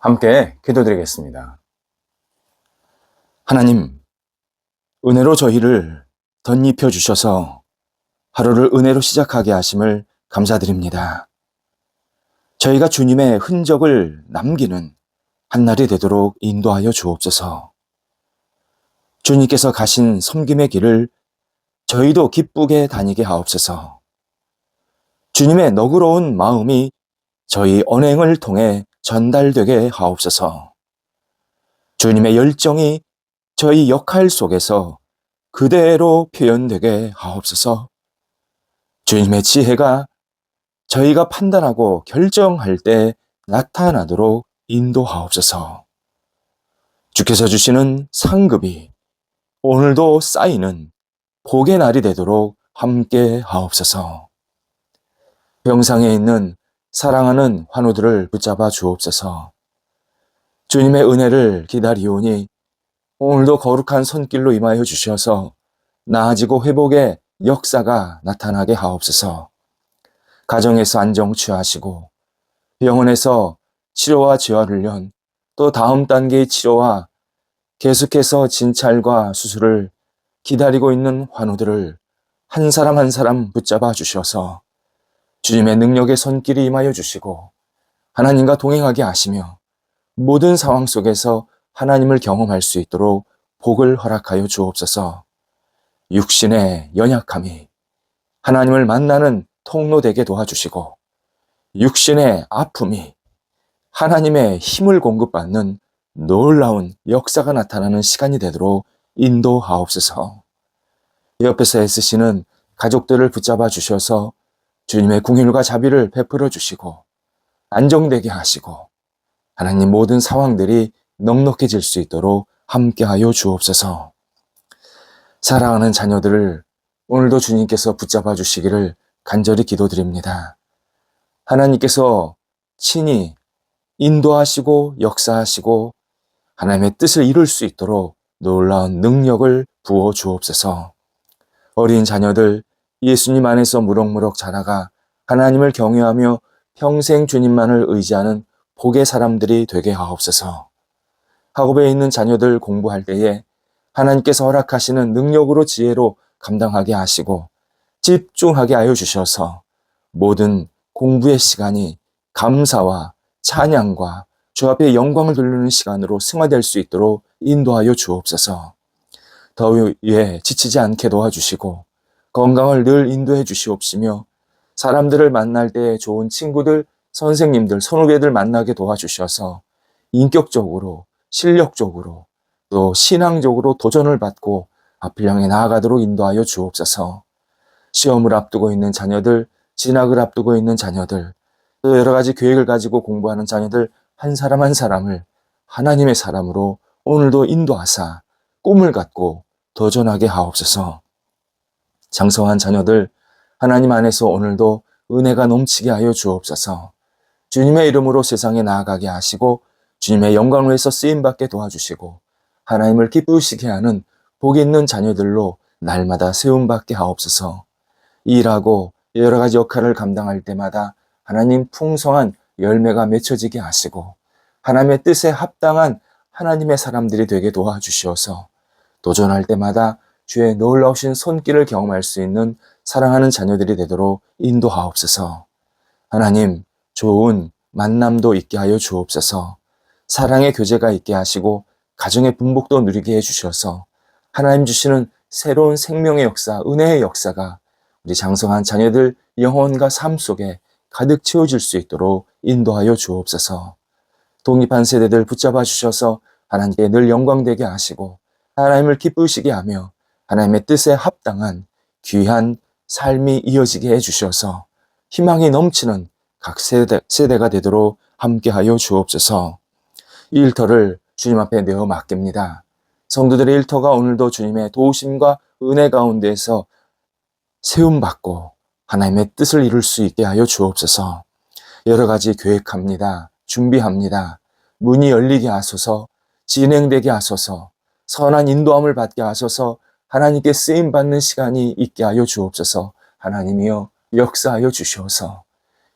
함께 기도드리겠습니다. 하나님, 은혜로 저희를 덧입혀 주셔서 하루를 은혜로 시작하게 하심을 감사드립니다. 저희가 주님의 흔적을 남기는 한날이 되도록 인도하여 주옵소서. 주님께서 가신 섬김의 길을 저희도 기쁘게 다니게 하옵소서. 주님의 너그러운 마음이 저희 언행을 통해 전달되게 하옵소서. 주님의 열정이 저희 역할 속에서 그대로 표현되게 하옵소서. 주님의 지혜가 저희가 판단하고 결정할 때 나타나도록 인도하옵소서. 주께서 주시는 상급이 오늘도 쌓이는 복의 날이 되도록 함께 하옵소서. 병상에 있는 사랑하는 환우들을 붙잡아 주옵소서. 주님의 은혜를 기다리오니 오늘도 거룩한 손길로 임하여 주셔서 나아지고 회복의 역사가 나타나게 하옵소서. 가정에서 안정 취하시고 병원에서 치료와 재활훈련 또 다음 단계의 치료와 계속해서 진찰과 수술을 기다리고 있는 환우들을 한 사람 한 사람 붙잡아 주셔서 주님의 능력의 손길이 임하여 주시고 하나님과 동행하게 하시며 모든 상황 속에서 하나님을 경험할 수 있도록 복을 허락하여 주옵소서. 육신의 연약함이 하나님을 만나는 통로 되게 도와주시고 육신의 아픔이 하나님의 힘을 공급받는 놀라운 역사가 나타나는 시간이 되도록 인도하옵소서. 옆에서 애쓰시는 가족들을 붙잡아 주셔서 주님의 궁일과 자비를 베풀어 주시고 안정되게 하시고 하나님 모든 상황들이 넉넉해질 수 있도록 함께하여 주옵소서. 사랑하는 자녀들을 오늘도 주님께서 붙잡아 주시기를 간절히 기도드립니다. 하나님께서 친히 인도하시고 역사하시고 하나님의 뜻을 이룰 수 있도록 놀라운 능력을 부어 주옵소서. 어린 자녀들 예수님 안에서 무럭무럭 자라가 하나님을 경외하며 평생 주님만을 의지하는 복의 사람들이 되게 하옵소서. 학업에 있는 자녀들 공부할 때에 하나님께서 허락하시는 능력으로 지혜로 감당하게 하시고 집중하게 하여 주셔서 모든 공부의 시간이 감사와 찬양과 주 앞에 영광을 돌리는 시간으로 승화될 수 있도록 인도하여 주옵소서. 더위에 지치지 않게 도와주시고 건강을 늘 인도해 주시옵시며 사람들을 만날 때 좋은 친구들, 선생님들, 선후배들 만나게 도와주셔서 인격적으로, 실력적으로, 또 신앙적으로 도전을 받고 향해 나아가도록 인도하여 주옵소서. 시험을 앞두고 있는 자녀들, 진학을 앞두고 있는 자녀들, 또 여러 가지 계획을 가지고 공부하는 자녀들 한 사람 한 사람을 하나님의 사람으로 오늘도 인도하사 꿈을 갖고 도전하게 하옵소서. 장성한 자녀들 하나님 안에서 오늘도 은혜가 넘치게 하여 주옵소서. 주님의 이름으로 세상에 나아가게 하시고 주님의 영광을 위해서 쓰임 받게 도와주시고 하나님을 기쁘시게 하는 복 있는 자녀들로 날마다 세움 받게 하옵소서. 일하고 여러 가지 역할을 감당할 때마다 하나님 풍성한 열매가 맺혀지게 하시고 하나님의 뜻에 합당한 하나님의 사람들이 되게 도와주시어서 도전할 때마다 주의 놀라우신 손길을 경험할 수 있는 사랑하는 자녀들이 되도록 인도하옵소서. 하나님, 좋은 만남도 있게 하여 주옵소서. 사랑의 교제가 있게 하시고 가정의 분복도 누리게 해 주셔서 하나님 주시는 새로운 생명의 역사, 은혜의 역사가 우리 장성한 자녀들 영혼과 삶 속에 가득 채워질 수 있도록 인도하여 주옵소서. 독립한 세대들 붙잡아 주셔서 하나님께 늘 영광되게 하시고 하나님을 기쁘시게 하며 하나님의 뜻에 합당한 귀한 삶이 이어지게 해주셔서 희망이 넘치는 각 세대, 세대가 되도록 함께하여 주옵소서. 이 일터를 주님 앞에 내어 맡깁니다. 성도들의 일터가 오늘도 주님의 도우심과 은혜 가운데에서 세움받고 하나님의 뜻을 이룰 수 있게 하여 주옵소서. 여러 가지 계획합니다. 준비합니다. 문이 열리게 하소서, 진행되게 하소서, 선한 인도함을 받게 하소서, 하나님께 쓰임 받는 시간이 있게 하여 주옵소서. 하나님이여 역사하여 주시옵소서.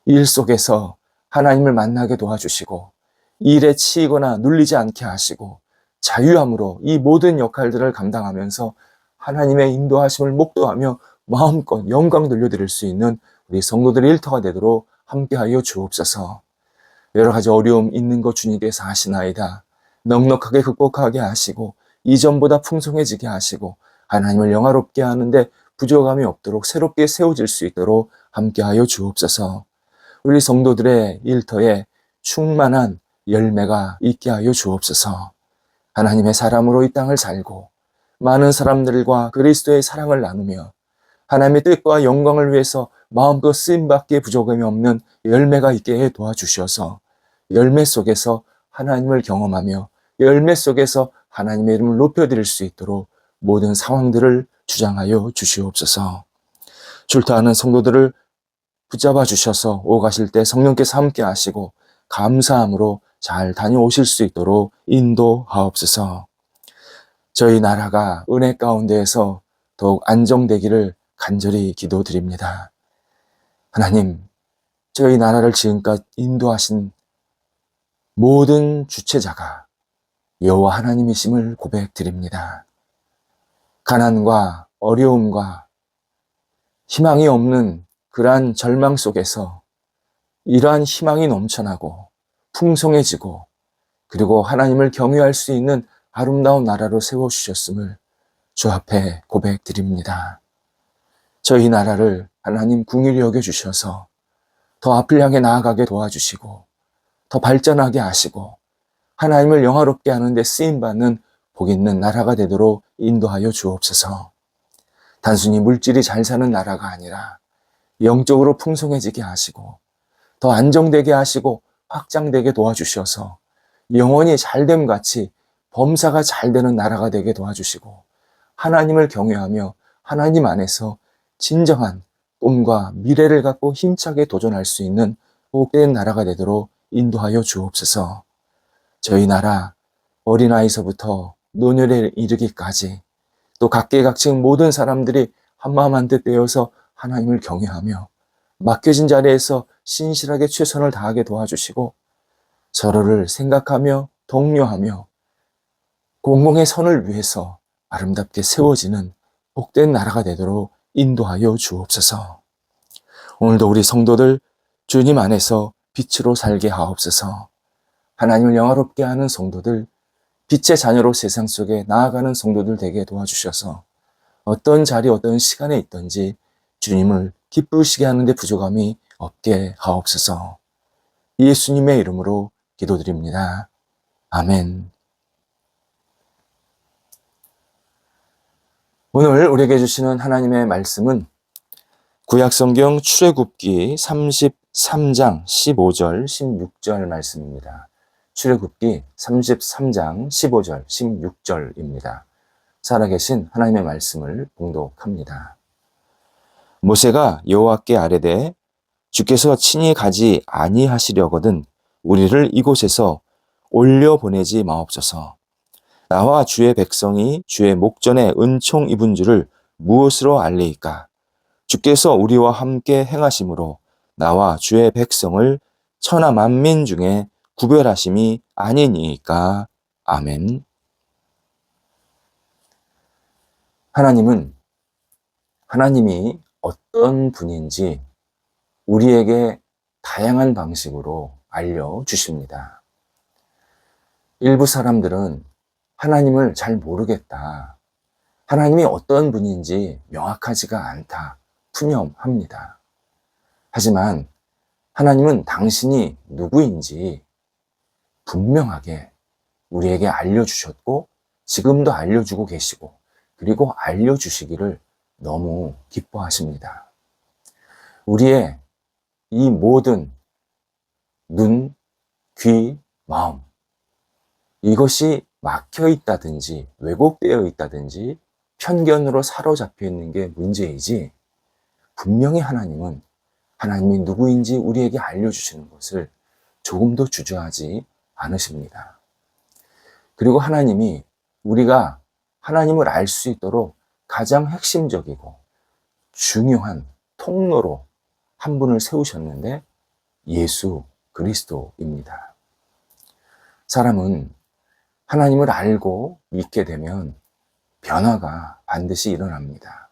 일 속에서 하나님을 만나게 도와주시고 일에 치이거나 눌리지 않게 하시고 자유함으로 이 모든 역할들을 감당하면서 하나님의 인도하심을 목도하며 마음껏 영광 돌려드릴 수 있는 우리 성도들의 일터가 되도록 함께하여 주옵소서. 여러 가지 어려움 있는 것 주님께서 하시나이다. 넉넉하게 극복하게 하시고 이전보다 풍성해지게 하시고 하나님을 영화롭게 하는데 부족함이 없도록 새롭게 세워질 수 있도록 함께하여 주옵소서. 우리 성도들의 일터에 충만한 열매가 있게 하여 주옵소서. 하나님의 사람으로 이 땅을 살고 많은 사람들과 그리스도의 사랑을 나누며 하나님의 뜻과 영광을 위해서 마음껏 쓰임받기에 부족함이 없는 열매가 있게 해 도와주셔서 열매 속에서 하나님을 경험하며 열매 속에서 하나님의 이름을 높여드릴 수 있도록 모든 상황들을 주장하여 주시옵소서. 출타하는 성도들을 붙잡아 주셔서 오가실 때 성령께서 함께 하시고 감사함으로 잘 다녀오실 수 있도록 인도하옵소서. 저희 나라가 은혜 가운데에서 더욱 안정되기를 간절히 기도드립니다. 하나님, 저희 나라를 지금까지 인도하신 모든 주체자가 여호와 하나님이심을 고백드립니다. 가난과 어려움과 희망이 없는 그러한 절망 속에서 이러한 희망이 넘쳐나고 풍성해지고 그리고 하나님을 경외할 수 있는 아름다운 나라로 세워주셨음을 주 앞에 고백드립니다. 저희 나라를 하나님 궁일히 여겨주셔서 더 앞을 향해 나아가게 도와주시고 더 발전하게 하시고 하나님을 영화롭게 하는 데 쓰임받는 복 있는 나라가 되도록 인도하여 주옵소서. 단순히 물질이 잘 사는 나라가 아니라 영적으로 풍성해지게 하시고 더 안정되게 하시고 확장되게 도와주셔서 영원히 잘됨 같이 범사가 잘 되는 나라가 되게 도와주시고 하나님을 경외하며 하나님 안에서 진정한 꿈과 미래를 갖고 힘차게 도전할 수 있는 복된 나라가 되도록 인도하여 주옵소서. 저희 나라 어린아이서부터 노년에 이르기까지 또 각계각층 모든 사람들이 한마음 한뜻 되어서 하나님을 경외하며 맡겨진 자리에서 신실하게 최선을 다하게 도와주시고 서로를 생각하며 독려하며 공공의 선을 위해서 아름답게 세워지는 복된 나라가 되도록 인도하여 주옵소서. 오늘도 우리 성도들 주님 안에서 빛으로 살게 하옵소서. 하나님을 영화롭게 하는 성도들, 빛의 자녀로 세상 속에 나아가는 성도들 되게 도와주셔서 어떤 자리, 어떤 시간에 있든지 주님을 기쁘시게 하는데 부족함이 없게 하옵소서. 예수님의 이름으로 기도드립니다. 아멘. 오늘 우리에게 주시는 하나님의 말씀은 구약성경 출애굽기 33장 15절 16절 말씀입니다. 출애굽기 33장 15절 16절입니다. 살아계신 하나님의 말씀을 봉독합니다. 모세가 여호와께 아뢰되 주께서 친히 가지 아니하시려거든 우리를 이곳에서 올려 보내지 마옵소서. 나와 주의 백성이 주의 목전에 은총 입은 줄을 무엇으로 알리이까? 주께서 우리와 함께 행하심으로 나와 주의 백성을 천하 만민 중에 구별하심이 아니니까. 아멘. 하나님은 하나님이 어떤 분인지 우리에게 다양한 방식으로 알려주십니다. 일부 사람들은 하나님을 잘 모르겠다. 하나님이 어떤 분인지 명확하지가 않다. 푸념합니다. 하지만 하나님은 당신이 누구인지 분명하게 우리에게 알려주셨고 지금도 알려주고 계시고 그리고 알려주시기를 너무 기뻐하십니다. 우리의 이 모든 눈, 귀, 마음 이것이 막혀 있다든지 왜곡되어 있다든지 편견으로 사로잡혀 있는 게 문제이지 분명히 하나님은 하나님이 누구인지 우리에게 알려주시는 것을 조금도 주저하지 않으십니다. 그리고 하나님이 우리가 하나님을 알 수 있도록 가장 핵심적이고 중요한 통로로 한 분을 세우셨는데 예수 그리스도입니다. 사람은 하나님을 알고 믿게 되면 변화가 반드시 일어납니다.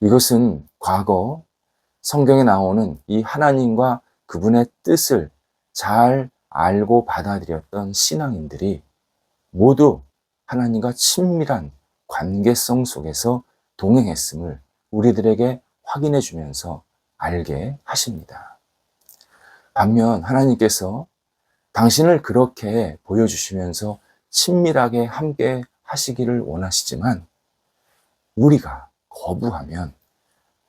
이것은 과거 성경에 나오는 이 하나님과 그분의 뜻을 잘 알고 받아들였던 신앙인들이 모두 하나님과 친밀한 관계성 속에서 동행했음을 우리들에게 확인해 주면서 알게 하십니다. 반면 하나님께서 당신을 그렇게 보여주시면서 친밀하게 함께 하시기를 원하시지만 우리가 거부하면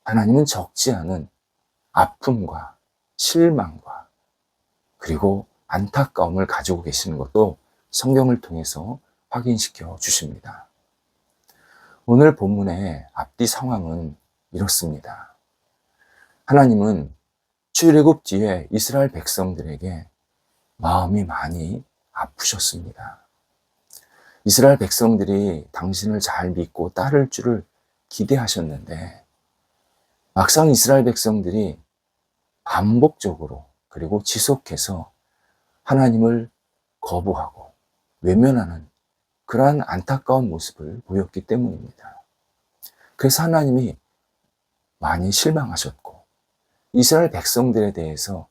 하나님은 적지 않은 아픔과 실망과 그리고 안타까움을 가지고 계시는 것도 성경을 통해서 확인시켜 주십니다. 오늘 본문의 앞뒤 상황은 이렇습니다. 하나님은 출애굽 뒤에 이스라엘 백성들에게 마음이 많이 아프셨습니다. 이스라엘 백성들이 당신을 잘 믿고 따를 줄을 기대하셨는데 막상 이스라엘 백성들이 반복적으로 그리고 지속해서 하나님을 거부하고 외면하는 그러한 안타까운 모습을 보였기 때문입니다. 그래서 하나님이 많이 실망하셨고 이스라엘 백성들에 대해서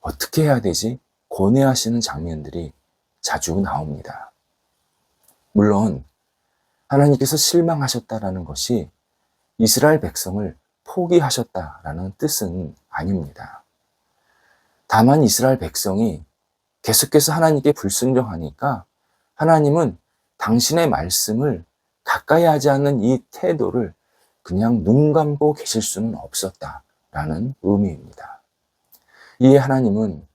어떻게 해야 되지? 고뇌하시는 장면들이 자주 나옵니다. 물론 하나님께서 실망하셨다라는 것이 이스라엘 백성을 포기하셨다라는 뜻은 아닙니다. 다만 이스라엘 백성이 계속해서 하나님께 불순종하니까 하나님은 당신의 말씀을 가까이 하지 않는 이 태도를 그냥 눈 감고 계실 수는 없었다라는 의미입니다. 이에 하나님은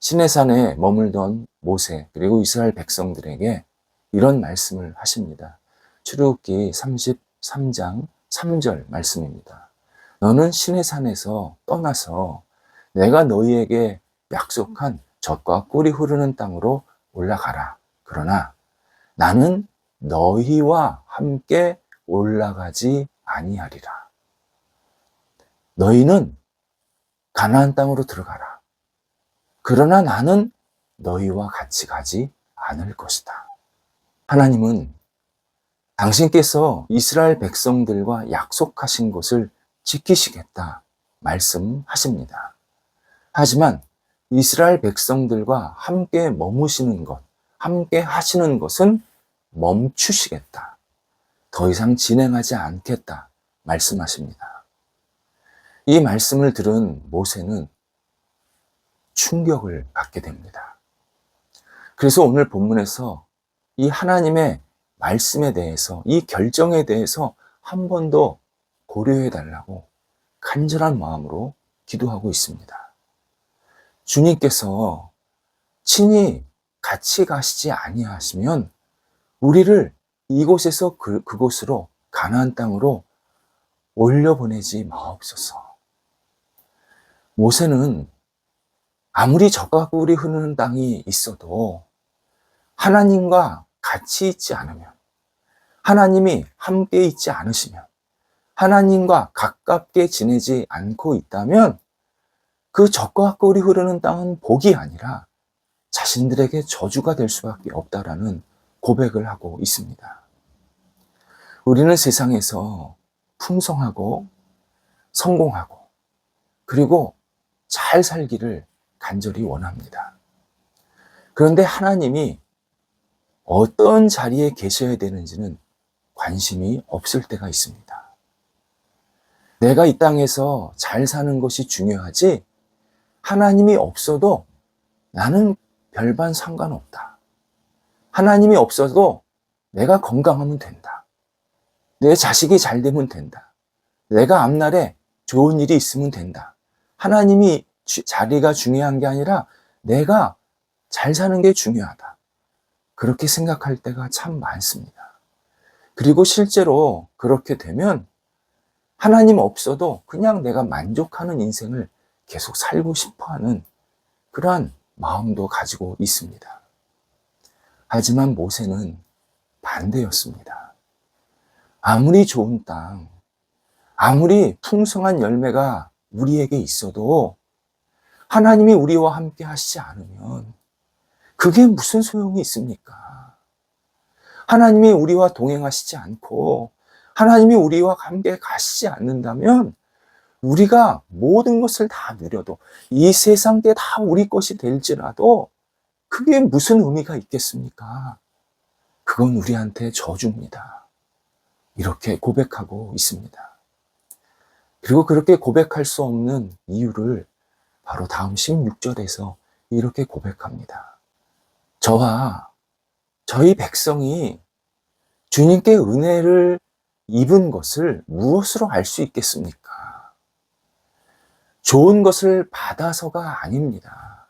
시내산에 머물던 모세 그리고 이스라엘 백성들에게 이런 말씀을 하십니다. 출애굽기 33장 3절 말씀입니다. 너는 시내산에서 떠나서 내가 너희에게 약속한 젖과 꿀이 흐르는 땅으로 올라가라. 그러나 나는 너희와 함께 올라가지 아니하리라. 너희는 가나안 땅으로 들어가라. 그러나 나는 너희와 같이 가지 않을 것이다. 하나님은 당신께서 이스라엘 백성들과 약속하신 것을 지키시겠다 말씀하십니다. 하지만 이스라엘 백성들과 함께 머무시는 것, 함께 하시는 것은 멈추시겠다. 더 이상 진행하지 않겠다. 말씀하십니다. 이 말씀을 들은 모세는 충격을 받게 됩니다. 그래서 오늘 본문에서 이 하나님의 말씀에 대해서, 이 결정에 대해서 한 번 더 고려해 달라고 간절한 마음으로 기도하고 있습니다. 주님께서 친히 같이 가시지 아니하시면 우리를 이곳에서 그, 그곳으로 가나안 땅으로 올려보내지 마옵소서. 모세는 아무리 적과 꿀이 흐르는 땅이 있어도 하나님과 같이 있지 않으면 하나님이 함께 있지 않으시면 하나님과 가깝게 지내지 않고 있다면 그 적과 꿀이 흐르는 땅은 복이 아니라 자신들에게 저주가 될 수밖에 없다라는 고백을 하고 있습니다. 우리는 세상에서 풍성하고 성공하고 그리고 잘 살기를 간절히 원합니다. 그런데 하나님이 어떤 자리에 계셔야 되는지는 관심이 없을 때가 있습니다. 내가 이 땅에서 잘 사는 것이 중요하지 하나님이 없어도 나는 별반 상관없다. 하나님이 없어도 내가 건강하면 된다. 내 자식이 잘 되면 된다. 내가 앞날에 좋은 일이 있으면 된다. 하나님이 자리가 중요한 게 아니라 내가 잘 사는 게 중요하다. 그렇게 생각할 때가 참 많습니다. 그리고 실제로 그렇게 되면 하나님 없어도 그냥 내가 만족하는 인생을 계속 살고 싶어 하는 그러한 마음도 가지고 있습니다. 하지만 모세는 반대였습니다. 아무리 좋은 땅, 아무리 풍성한 열매가 우리에게 있어도 하나님이 우리와 함께 하시지 않으면 그게 무슨 소용이 있습니까? 하나님이 우리와 동행하시지 않고 하나님이 우리와 함께 가시지 않는다면 우리가 모든 것을 다 누려도 이 세상 때 다 우리 것이 될지라도 그게 무슨 의미가 있겠습니까? 그건 우리한테 저주입니다. 이렇게 고백하고 있습니다. 그리고 그렇게 고백할 수 없는 이유를 바로 다음 16절에서 이렇게 고백합니다. 저와 저희 백성이 주님께 은혜를 입은 것을 무엇으로 알 수 있겠습니까? 좋은 것을 받아서가 아닙니다.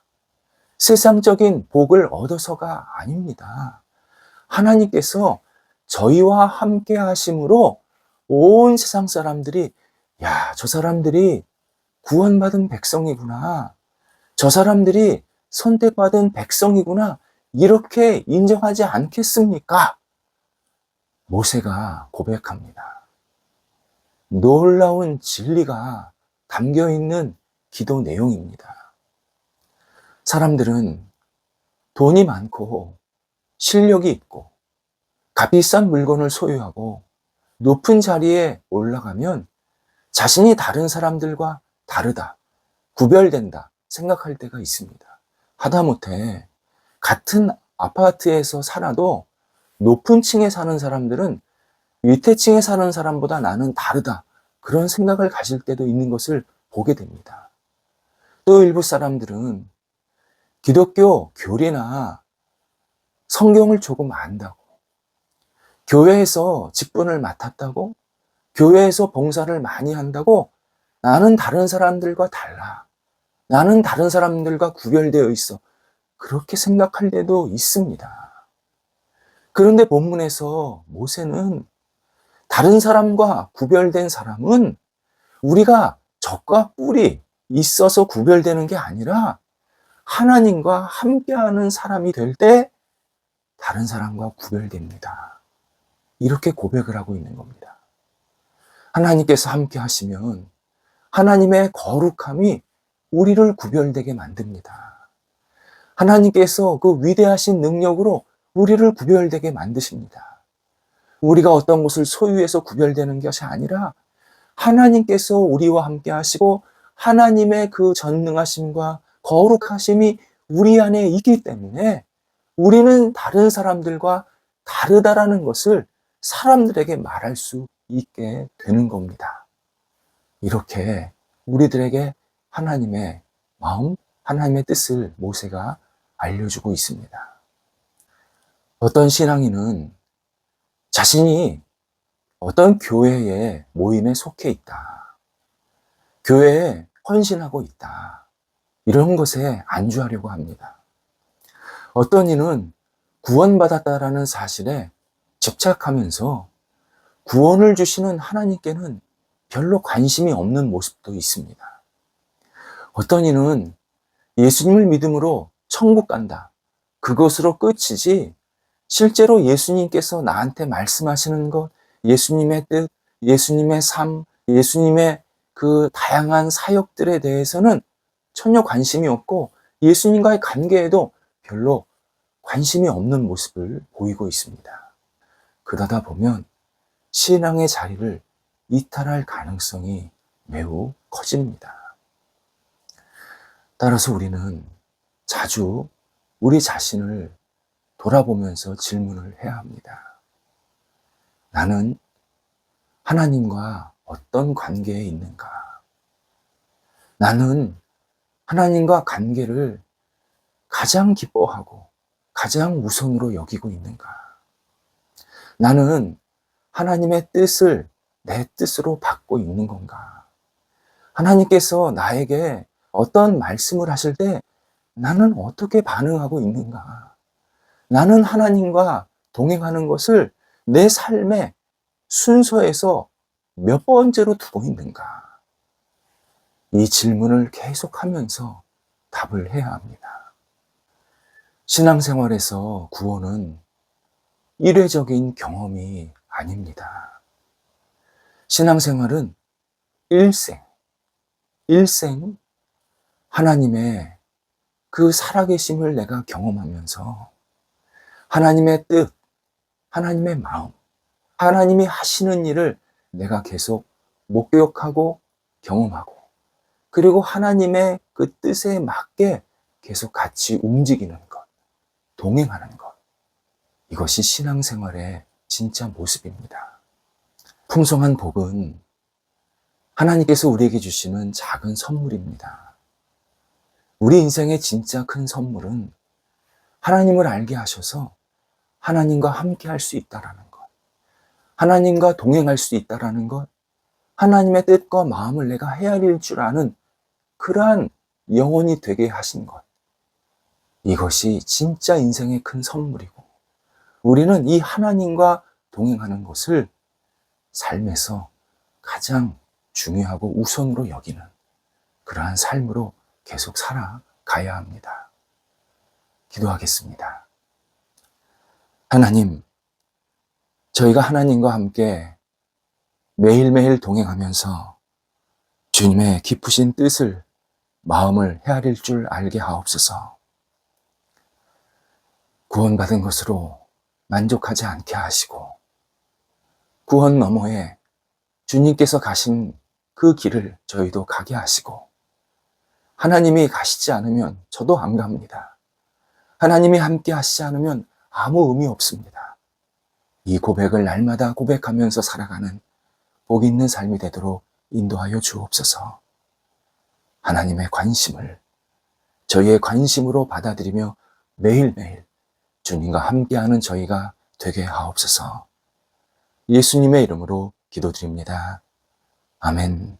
세상적인 복을 얻어서가 아닙니다. 하나님께서 저희와 함께 하심으로 온 세상 사람들이 야, 저 사람들이 구원받은 백성이구나. 저 사람들이 선택받은 백성이구나. 이렇게 인정하지 않겠습니까? 모세가 고백합니다. 놀라운 진리가 담겨 있는 기도 내용입니다. 사람들은 돈이 많고 실력이 있고 값비싼 물건을 소유하고 높은 자리에 올라가면 자신이 다른 사람들과 다르다, 구별된다 생각할 때가 있습니다. 하다못해 같은 아파트에서 살아도 높은 층에 사는 사람들은 밑에 층에 사는 사람보다 나는 다르다. 그런 생각을 가질 때도 있는 것을 보게 됩니다. 또 일부 사람들은 기독교 교리나 성경을 조금 안다고, 교회에서 직분을 맡았다고, 교회에서 봉사를 많이 한다고 나는 다른 사람들과 달라. 나는 다른 사람들과 구별되어 있어. 그렇게 생각할 때도 있습니다. 그런데 본문에서 모세는 다른 사람과 구별된 사람은 우리가 적과 뿔이 있어서 구별되는 게 아니라 하나님과 함께하는 사람이 될 때 다른 사람과 구별됩니다. 이렇게 고백을 하고 있는 겁니다. 하나님께서 함께 하시면 하나님의 거룩함이 우리를 구별되게 만듭니다. 하나님께서 그 위대하신 능력으로 우리를 구별되게 만드십니다. 우리가 어떤 것을 소유해서 구별되는 것이 아니라 하나님께서 우리와 함께 하시고 하나님의 그 전능하심과 거룩하심이 우리 안에 있기 때문에 우리는 다른 사람들과 다르다라는 것을 사람들에게 말할 수 있게 되는 겁니다. 이렇게 우리들에게 하나님의 마음, 하나님의 뜻을 모세가 알려주고 있습니다. 어떤 신앙인은 자신이 어떤 교회의 모임에 속해 있다. 교회에 헌신하고 있다. 이런 것에 안주하려고 합니다. 어떤 이는 구원받았다라는 사실에 집착하면서 구원을 주시는 하나님께는 별로 관심이 없는 모습도 있습니다. 어떤 이는 예수님을 믿음으로 천국 간다. 그것으로 끝이지 실제로 예수님께서 나한테 말씀하시는 것, 예수님의 뜻, 예수님의 삶, 예수님의 그 다양한 사역들에 대해서는 전혀 관심이 없고 예수님과의 관계에도 별로 관심이 없는 모습을 보이고 있습니다. 그러다 보면 신앙의 자리를 이탈할 가능성이 매우 커집니다. 따라서 우리는 자주 우리 자신을 돌아보면서 질문을 해야 합니다. 나는 하나님과 어떤 관계에 있는가? 나는 하나님과 관계를 가장 기뻐하고 가장 우선으로 여기고 있는가? 나는 하나님의 뜻을 내 뜻으로 받고 있는 건가? 하나님께서 나에게 어떤 말씀을 하실 때 나는 어떻게 반응하고 있는가? 나는 하나님과 동행하는 것을 내 삶의 순서에서 몇 번째로 두고 있는가? 이 질문을 계속하면서 답을 해야 합니다. 신앙생활에서 구원은 일회적인 경험이 아닙니다. 신앙생활은 일생, 일생 하나님의 그 살아계심을 내가 경험하면서 하나님의 뜻, 하나님의 마음, 하나님이 하시는 일을 내가 계속 목격하고 경험하고 그리고 하나님의 그 뜻에 맞게 계속 같이 움직이는 것, 동행하는 것. 이것이 신앙생활의 진짜 모습입니다. 풍성한 복은 하나님께서 우리에게 주시는 작은 선물입니다. 우리 인생의 진짜 큰 선물은 하나님을 알게 하셔서 하나님과 함께 할 수 있다라는 것. 하나님과 동행할 수 있다라는 것. 하나님의 뜻과 마음을 내가 헤아릴 줄 아는 그러한 영혼이 되게 하신 것. 이것이 진짜 인생의 큰 선물이고, 우리는 이 하나님과 동행하는 것을 삶에서 가장 중요하고 우선으로 여기는 그러한 삶으로 계속 살아가야 합니다. 기도하겠습니다. 하나님, 저희가 하나님과 함께 매일매일 동행하면서 주님의 깊으신 뜻을 마음을 헤아릴 줄 알게 하옵소서. 구원받은 것으로 만족하지 않게 하시고, 구원 너머에 주님께서 가신 그 길을 저희도 가게 하시고, 하나님이 가시지 않으면 저도 안 갑니다. 하나님이 함께 하시지 않으면 아무 의미 없습니다. 이 고백을 날마다 고백하면서 살아가는 복 있는 삶이 되도록 인도하여 주옵소서. 하나님의 관심을 저희의 관심으로 받아들이며 매일매일 주님과 함께하는 저희가 되게 하옵소서. 예수님의 이름으로 기도드립니다. 아멘.